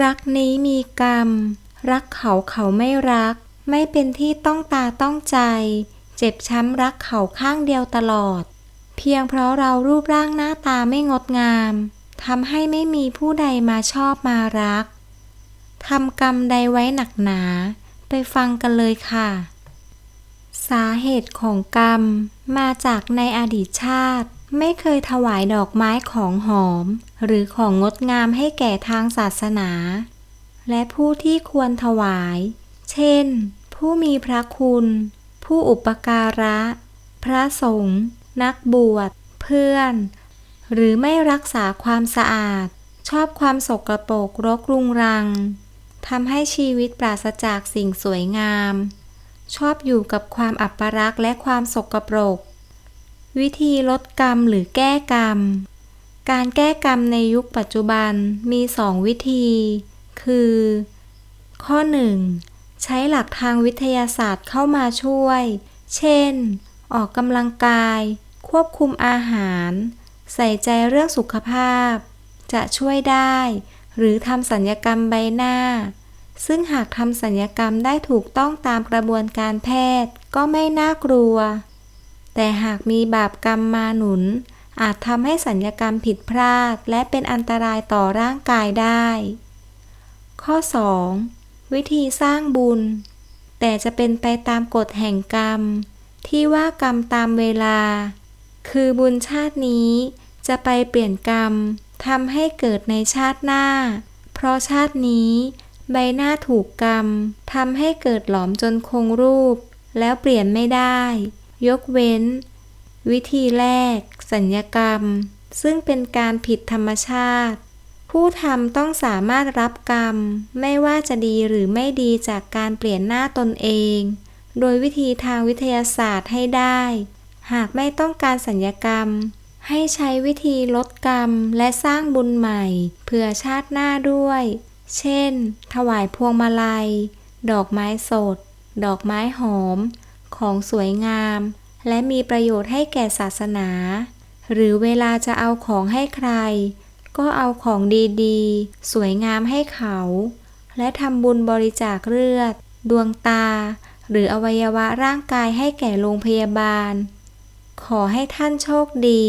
รักนี้มีกรรม รักเขาเขาไม่รัก ไม่เป็นที่ต้องตาต้องใจ เจ็บช้ำรักเขาข้างเดียวตลอด เพียงเพราะเรารูปร่างหน้าตาไม่งดงามทำให้ไม่มีผู้ใดมาชอบมารักทำกรรมใดไว้หนักหนา ไปฟังกันเลยค่ะ สาเหตุของกรรม มาจากในอดีตชาติ ไม่เคยถวายดอกไม้ของหอม หรือของงดงามให้แก่ทางศาสนา และผู้ที่ควรถวาย เช่น ผู้มีพระคุณ ผู้อุปการะ พระสงฆ์นักบวช เพื่อน หรือไม่รักษาความสะอาด ชอบความสกปรกรกรุงรังทำให้ชีวิตปราศจากสิ่งสวยงาม ชอบอยู่กับความอับปรักและความสกปรก วิธีลดกรรมหรือแก้กรรม การแก้กรรมในยุคปัจจุบันมีสองวิธี คือ ข้อ 1. ใช้หลักทางวิทยาศาสตร์เข้ามาช่วย เช่น ออกกำลังกาย ควบคุมอาหาร ใส่ใจเรื่องสุขภาพ จะช่วยได้ หรือทำสัญญกรรมใบหน้า ซึ่งหากทำสัญญกรรมได้ถูกต้องตามกระบวนการแพทย์ก็ไม่น่ากลัว แต่หากมีบาปกรรมมาหนุน อาจทำให้สัญญกรรมผิดพลาด และเป็นอันตรายต่อร่างกายได้ ข้อ 2. วิธีสร้างบุญ แต่จะเป็นไปตามกฎแห่งกรรม ที่ว่ากรรมตามเวลา คือบุญชาตินี้จะไปเปลี่ยนกรรมทำให้เกิดในชาติหน้า เพราะชาตินี้ ใบหน้าถูกกรรมทำให้เกิดหลอมจนคงรูป แล้วเปลี่ยนไม่ได้ ยกเว้น วิธีแรก สัญญกรรม ซึ่งเป็นการผิดธรรมชาติ ผู้ทำต้องสามารถรับกรรม ไม่ว่าจะดีหรือไม่ดีจากการเปลี่ยนหน้าตนเอง โดยวิธีทางวิทยาศาสตร์ให้ได้ หากไม่ต้องการสัญญกรรม ให้ใช้วิธีลดกรรมและสร้างบุญใหม่เผื่อชาติหน้าด้วย เช่น ถวายพวงมาลัย ดอกไม้สด ดอกไม้หอม ของสวยงาม และมีประโยชน์ให้แก่ศาสนา หรือเวลาจะเอาของให้ใคร ก็เอาของดีๆ สวยงามให้เขา และทำบุญบริจาคเลือด ดวงตา หรืออวัยวะร่างกายให้แก่โรงพยาบาล ขอให้ท่านโชคดี